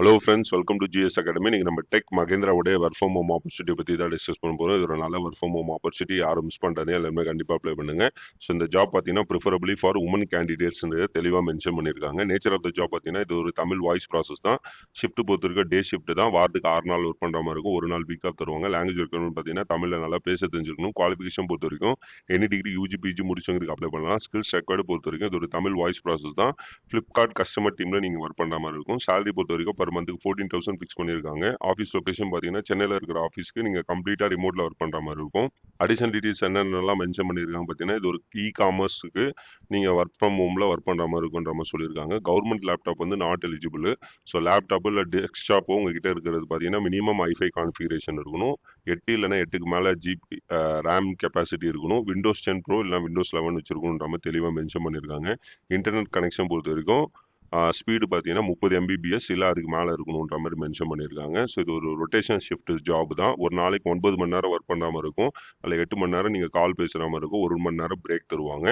Hello friends welcome to GS academy நீங்கள் நம்ம tech மகேந்திராவுடைய ஒர்க் ஃப்ரம் ஹோம் ஆப்பர்ச்சுனிட்டி பற்றி தான் டிஸ்கஸ் பண்ண போகிறோம் இது ஒரு நல்ல ஒர்க் ஃப்ரம் ஹோம் ஆப்பர்ச்சுனிட்டி யாரும் மிஸ் பண்ணுறதே எல்லாருமே கண்டிப்பாக அப்ளை பண்ணுங்க. ஸோ இந்த ஜாப் பார்த்தீங்கன்னா ப்ரிஃபரபிளி ஃபார் உமன் கேண்டிடேட்ஸ்ன்றது தெளிவாக மென்ஷன் பண்ணியிருக்காங்க. நேச்சர் ஆஃப் த ஜாப் பார்த்தீங்கன்னா இது ஒரு தமிழ் வாய்ஸ் ப்ராசஸ் தான். ஷிஃப்ட் பொறுத்திருக்க டே ஷிஃப்ட் தான். வாரத்துக்கு ஆறு நாள் ஒர்க் பண்ணுற மாதிரி இருக்கும். ஒரு நாள் வீக் தருவாங்க. லாங்குவேஜ் இருக்கணும்னு பார்த்தீங்கன்னா தமிழில் நல்லா பேச தெரிஞ்சிருக்கணும். குவாலிஃபிகேஷன் பொறுத்த வரைக்கும் எனி டிகிரி யூஜி பிஜி முடிச்சவங்களுக்கு அப்ளை பண்ணலாம். ஸ்கில்ஸ் ரெக்கார்டு பொறுத்த வரைக்கும் இது ஒரு தமிழ் வாய்ஸ் ப்ராசஸ் தான். ஃப்ளிப்கார்ட் கஸ்டமர் டீமில் நீங்கள் ஒர்க் பண்ணுற மாதிரி இருக்கும். சேலரி பொறுத்த வரைக்கும் பர் மந்த்துக்கு ஃபோர்டீன் தௌசண்ட் ஃபிக்ஸ் பண்ணியிருக்காங்க. ஆஃபீஸ் லொக்கேஷன் பார்த்தீங்கன்னா சென்னையில் இருக்கிற ஆஃபீஸ்க்கு நீங்கள் கம்ப்ளீட்டாக ரிமோட்டில் ஒர்க் பண்ணுற மாதிரி இருக்கும். அடிஷன் டீட்டெயில்ஸ் என்னென்னலாம் மென்ஷன் பண்ணியிருக்காங்க பார்த்தீங்கன்னா இது ஒரு இ காமர்ஸுக்கு நீங்கள் ஒர்க் ஃப்ரம் ஹோமில் ஒர்க் பண்ணுற மாதிரி இருக்குன்ற மாதிரி சொல்லியிருக்காங்க. கவர்மெண்ட் லேப்டாப் வந்து நாட் எலிஜிபிள் ஸோ லேப்டாப்பு இல்லை டெஸ்க்டாப்போ உங்ககிட்ட இருக்கிறது பார்த்தீங்கன்னா மினிமம் ஐஃபை கான்ஃபிகரேஷன் இருக்கணும். எட்டு இல்லைன்னா எட்டுக்கு மேலே ஜிபி ரேம் கெப்பாசிட்டி இருக்கணும். விண்டோஸ் டென் ப்ரோ இல்லைனா விண்டோஸ் லெவன் வச்சுருக்கணுன்ற மாதிரி தெளிவாக மென்ஷன் பண்ணியிருக்காங்க. இன்டர்நெட் கனெக்ஷன் பொறுத்த வரைக்கும் ஸ்பீடு பார்த்தீங்கன்னா முப்பது எம்பிபிஎஸ் இல்லை அதுக்கு மேலே இருக்கணுன்ற மாதிரி மென்ஷன் பண்ணியிருக்காங்க. ஸோ இது ஒரு ரொட்டேஷன் ஷிஃப்ட் ஜாப் தான். ஒரு நாளைக்கு ஒன்பது மணி நேரம் ஒர்க் பண்ணாமல் இருக்கும். அதில் எட்டு மணி நேரம் நீங்கள் கால் பேசுகிற மாதிரி இருக்கும். ஒரு மணி நேரம் பிரேக் தருவாங்க.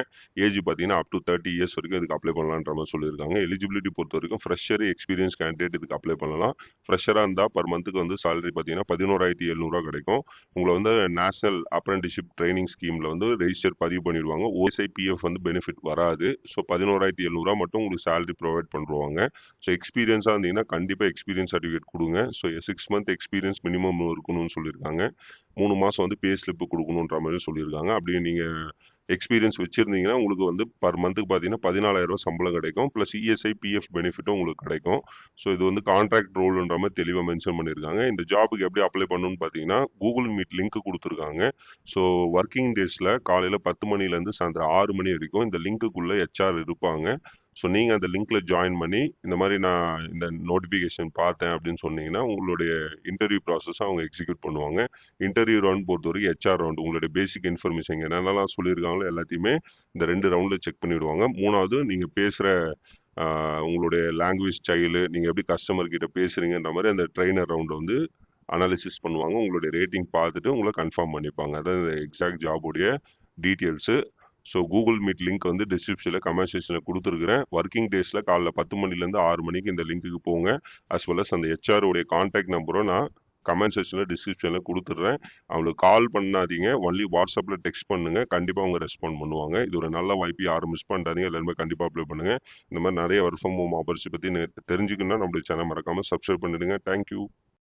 ஏஜ் பார்த்தீங்கன்னா அப் டு தேர்ட்டி இயர்ஸ் வரைக்கும் இதுக்கு அப்ளை பண்ணலான்ற மாதிரி சொல்லியிருக்காங்க. எலிஜிபிலிட்டி பொறுத்த வரைக்கும் ஃப்ரெஷர் எக்ஸ்பீரியன்ஸ் கேண்டிடேட் இதுக்கு அப்ளை பண்ணலாம். ஃப்ரெஷராக இருந்தால் பர் மந்த்துக்கு வந்து சேலரி பார்த்தீங்கன்னா பதினோராயிரத்தி எழுநூறுவா கிடைக்கும். உங்களை வந்து நேஷனல் அப்ரெண்டிஷிப் ட்ரைனிங் ஸ்கீமில் வந்து ரெஜிஸ்டர் பதிவு பண்ணிடுவாங்க. ஓஎஸ்ஐபிஎஃப் வந்து பெனிஃபிட் வராது. ஸோ பதினோராயிரத்தி எழுநூறுவா மட்டும் உங்களுக்கு சேலரி ப்ரொவைட் பண்ணுவாங்க ஸோ எக்ஸ்பீரியன்ஸாக இருந்தீங்கன்னா கண்டிப்பாக எக்ஸ்பீரியன்ஸ் சர்டிஃபிகேட் கொடுங்க. So six month experience minimum இருக்கணும்னு சொல்லியிருக்காங்க. மூணு மாதம் வந்து பே ஸ்லிப்பு கொடுக்கணுன்ற மாதிரி சொல்லியிருக்காங்க. அப்படியே நீங்கள் எக்ஸ்பீரியன்ஸ் வச்சுருந்தீங்கன்னா உங்களுக்கு வந்து பர் மந்த்துக்கு பார்த்தீங்கன்னா பதினாலாயிரம் சம்பளம் கிடைக்கும். ப்ளஸ் இஎஸ்ஐ பிஎஃப் பெனிஃபிட்டும் உங்களுக்கு கிடைக்கும். ஸோ இது வந்து கான்ட்ராக்ட் ரோல்ன்ற மாதிரி தெளிவாக மென்ஷன் பண்ணியிருக்காங்க. இந்த ஜாபுக்கு எப்படி அப்ளை பண்ணணும்னு பார்த்தீங்கன்னா கூகுள் மீட் லிங்க் கொடுத்துருக்காங்க. ஸோ ஒர்க்கிங் டேஸில் காலையில் பத்து மணிலேருந்து சாயந்தரம் ஆறு மணி வரைக்கும் இந்த லிங்க்குள்ளே ஹெச்ஆர் இருப்பாங்க. ஸோ நீங்கள் அந்த லிங்க்ல ஜாயின் பண்ணி இந்த மாதிரி நான் இந்த நோட்டிஃபிகேஷன் பார்த்தேன் அப்படின்னு சொன்னீங்கன்னா உங்களுடைய இன்டர்வியூ ப்ராசஸ் அவங்க எக்ஸிக்யூட் பண்ணுவாங்க. இன்டர்வியூ ரவுண்ட் பொறுத்த வரைக்கும் ஹெச்ஆர் ரவுண்ட் உங்களுடைய பேசிக் இன்ஃபர்மேஷன் என்னென்னலாம் சொல்லியிருக்காங்களோ எல்லாத்தையுமே இந்த ரெண்டு ரவுண்டில் செக் பண்ணிவிடுவாங்க மூணாவது நீங்கள் பேசுகிற உங்களுடைய லாங்குவேஜ் ஸ்டைலு நீங்கள் எப்படி கஸ்டமர் கிட்ட பேசுகிறீங்கன்ற மாதிரி அந்த ட்ரெயினர் ரவுண்டை வந்து அனாலிசிஸ் பண்ணுவாங்க. உங்களுடைய ரேட்டிங் பார்த்துட்டு உங்களை கன்ஃபார்ம் பண்ணிப்பாங்க. அதான் இந்த exact ஜாபுடைய details so Google Meet link வந்து டிஸ்கிரிப்ஷனில் கமெண்ட் செக்ஷனில் கொடுத்துருக்குறேன். ஒர்க்கிங் டேஸில் காலைல பத்து மணிலேருந்து ஆறு மணிக்கு இந்த லிங்க்குக்கு போங்க. அஸ் வெல் அஸ் அந்த ஹெச்ஆருடைய கான்டாக்ட் நம்பரும் நான் கமெண்ட் செக்ஷனில் டிஸ்கிரிப்ஷனில் கொடுத்துட்றேன். அவங்களுக்கு கால் பண்ணாதீங்க. ஒன்லி வாட்ஸ்அப்பில் டெக்ஸ்ட் பண்ணுங்கள் கண்டிப்பாக அவங்க ரெஸ்பாண்ட் பண்ணுவாங்க. இது ஒரு நல்ல வாய்ப்பு. யாரும் மிஸ் பண்ணாதீங்க எல்லாருமே கண்டிப்பாக அப்ளை பண்ணுங்கள் இந்த மாதிரி நிறைய ஒர்க் ஃப்ரம் ஹோம் ஆப்பர்ச்சுனிட்டி பற்றி தெரிஞ்சுக்கணும்னா நம்மளுடைய சேனல் மறக்காமல் சப்ஸ்கிரைப் பண்ணிடுங்க. தேங்க்யூ